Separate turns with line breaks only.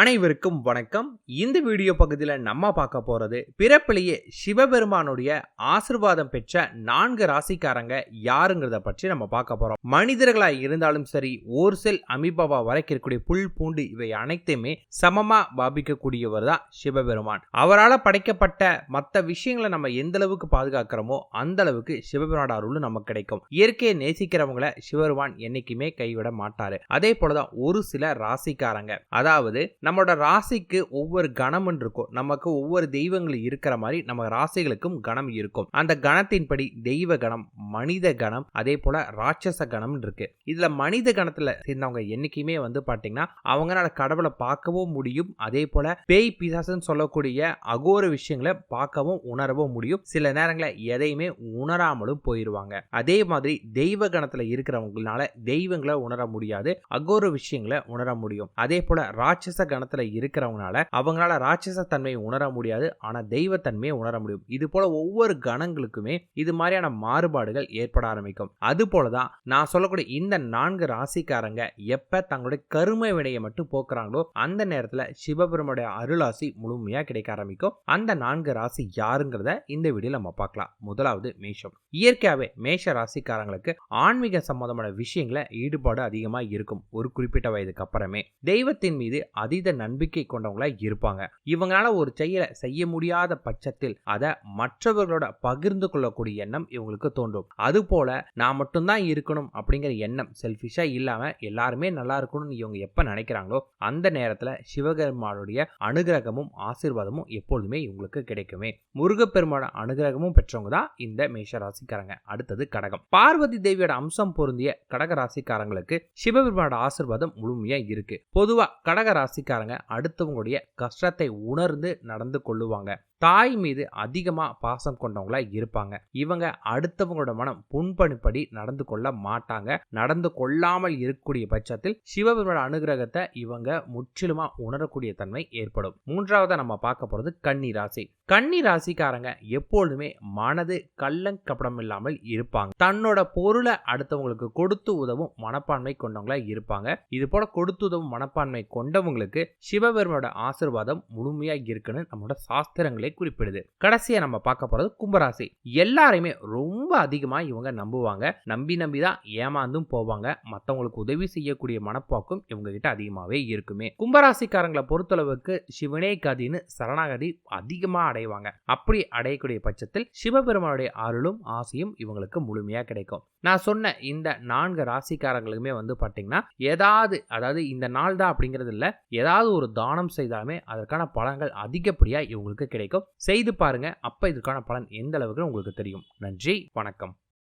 அனைவருக்கும் வணக்கம். இந்த வீடியோ பகுதியில் நம்ம பார்க்க போறது பிறப்பிலேயே சிவபெருமானுடைய ஆசிர்வாதம் பெற்ற நான்கு ராசிக்காரங்க யாருங்கிறத பற்றி நம்ம பார்க்க போறோம். மனிதர்களாக இருந்தாலும் சரி ஒரு செல் அமீபாவா வரைக்கும் இருக்கக்கூடிய புல் பூண்டு இவை அனைத்தையுமே சமமா பாபிக்கக்கூடியவர் தான் சிவபெருமான். அவரால் படைக்கப்பட்ட மற்ற விஷயங்களை நம்ம எந்த அளவுக்கு பாதுகாக்கிறோமோ அந்த அளவுக்கு சிவபெருமான் அருளும் நமக்கு கிடைக்கும். இயற்கையை நேசிக்கிறவங்களை சிவபெருமான் என்னைக்குமே கைவிட மாட்டார். அதே போலதான் ஒரு சில ராசிக்காரங்க. அதாவது நம்மளோட ராசிக்கு ஒவ்வொரு கணம் இருக்கும். நமக்கு ஒவ்வொரு தெய்வங்களும் இருக்கிற மாதிரி நம்ம ராசிகளுக்கும் கணம் இருக்கும். அந்த கணத்தின்படி தெய்வ கணம் மனித கணம் அதே போல ராட்சச கணம் இருக்கு. இதுல மனித கணத்துல சேர்ந்தவங்க என்னைக்குமே வந்து பாத்தீங்கன்னா அவங்களால கடவுளை பார்க்கவும் முடியும். அதே போல பேய் பிசாசுன்னு சொல்லக்கூடிய அகோர விஷயங்களை பார்க்கவும் உணரவும் முடியும். சில நேரங்களில் எதையுமே உணராமலும் போயிடுவாங்க அதே மாதிரி தெய்வ கணத்துல இருக்கிறவங்களால தெய்வங்களை உணர முடியாது. அகோர விஷயங்களை உணர முடியும். அதே போல ராட்சச கணத்துல இருக்கிறவங்களால அவங்களால ராட்சச தன்மையை உணர முடியாது ஆனால் தெய்வத்தன்மையை உணர முடியும். இது போல ஒவ்வொரு கணங்களுக்குமே இது மாதிரியான மாறுபாடுகள் ஏற்பட ஆரம்பிக்கும். அது போலதான் நான் சொல்லக்கூடிய இந்த நான்கு ராசிக்காரங்க எப்ப தங்களுடைய கருமை வினையை மட்டும் போக்குறாங்களோ அந்த நேரத்தில் சிவபெருமுடைய அருளாசி முழுமையாக கிடைக்க ஆரம்பிக்கும். அந்த நான்கு ராசி யாருங்கிறத இந்த வீடியோ நம்ம பார்க்கலாம். முதலாவது மேஷம். இயற்கையாகவே மேஷ ராசிக்காரங்களுக்கு ஆன்மீக சம்பந்தமான விஷயங்கள ஈடுபாடு அதிகமாக இருக்கும். ஒரு குறிப்பிட்ட வயதுக்கு அப்புறமே தெய்வத்தின் மீது அதீத நம்பிக்கை கொண்டவங்களா இருப்பாங்க. இவங்களால ஒரு செயலை செய்ய முடியாத பட்சத்தில் அதை மற்றவர்களோட பகிர்ந்து கொள்ளக்கூடிய எண்ணம் இவங்களுக்கு தோன்றும். அது போல நான் மட்டும்தான் இருக்கணும் அப்படிங்கிற எண்ணம் செல்ஃபிஷா இல்லாம எல்லாருமே நல்லா இருக்கணும்னு இவங்க எப்ப நினைக்கிறாங்களோ அந்த நேரத்துல சிவபெருமானுடைய அனுகிரகமும் ஆசீர்வாதமும் எப்பொழுதுமே இவங்களுக்கு கிடைக்குமே. முருகப்பெருமான அனுகிரகமும் பெற்றவங்க தான் இந்த மேஷ ராசிக்காரங்க அடுத்தது கடகம். பார்வதி தேவியோட அம்சம் பொருந்திய கடக ராசிக்காரங்களுக்கு சிவபெருமானோட ஆசீர்வாதம் முழுமையா இருக்கு. பொதுவா கடக ராசிக்காரங்க அடுத்தவங்களுடைய கஷ்டத்தை உணர்ந்து நடந்து கொள்ளுவாங்க. தாய் மீது அதிகமாக பாசம் கொண்டவங்களா இருப்பாங்க. இவங்க அடுத்தவங்களோட மனம் புண்பணிப்படி நடந்து கொள்ள மாட்டாங்க. நடந்து கொள்ளாமல் இருக்கக்கூடிய பட்சத்தில் சிவபெருமனோட அனுகிரகத்தை இவங்க முற்றிலுமா உணரக்கூடிய தன்மை ஏற்படும். மூன்றாவதா நம்ம பார்க்க போறது கன்னி ராசி. கன்னி ராசிக்காரங்க எப்பொழுதுமே மனது கள்ளங்கப்படம் இல்லாமல் இருப்பாங்க. தன்னோட பொருளை அடுத்தவங்களுக்கு கொடுத்து உதவும் மனப்பான்மை கொண்டவங்களா இருப்பாங்க. இது போல கொடுத்து உதவும் மனப்பான்மை கொண்டவங்களுக்கு சிவபெருமனோட ஆசிர்வாதம் முழுமையா இருக்குன்னு நம்மளோட சாஸ்திரங்களே குறிப்பிடுது. கடைசியா நம்ம பார்க்க போறது கும்பராசி. எல்லாரையுமே ரொம்ப அதிகமா இவங்க நம்புவாங்க. நம்பி நம்பி தான் ஏமாந்தும் போவாங்க. மற்றவங்களுக்கு உதவி செய்யக்கூடிய மனப்பாக்கும் இவங்க கிட்ட அதிகமாவே இருக்குமே. கும்பராசிக்காரங்களை பொறுத்தளவுக்கு சிவனே கதின்னு சரணாகதி அதிகமாக அடைவாங்க. அப்படி அடையக்கூடிய பட்சத்தில் சிவபெருமானுடைய அருளும் ஆசையும் இவங்களுக்கு முழுமையா கிடைக்கும். நான் சொன்ன இந்த நான்கு ராசிக்காரங்களுக்குமே வந்து பார்த்தீங்கன்னா ஏதாவது அதாவது இந்த நாள் தான் அப்படிங்கிறது இல்லை. ஏதாவது ஒரு தானம் செய்தாலுமே அதற்கான பலன்கள் அதிகப்படியாக இவங்களுக்கு கிடைக்கும். செய்து பாருங்க. அப்போ இதற்கான பலன் எந்த அளவுக்கு உங்களுக்கு தெரியும்? நன்றி வணக்கம்.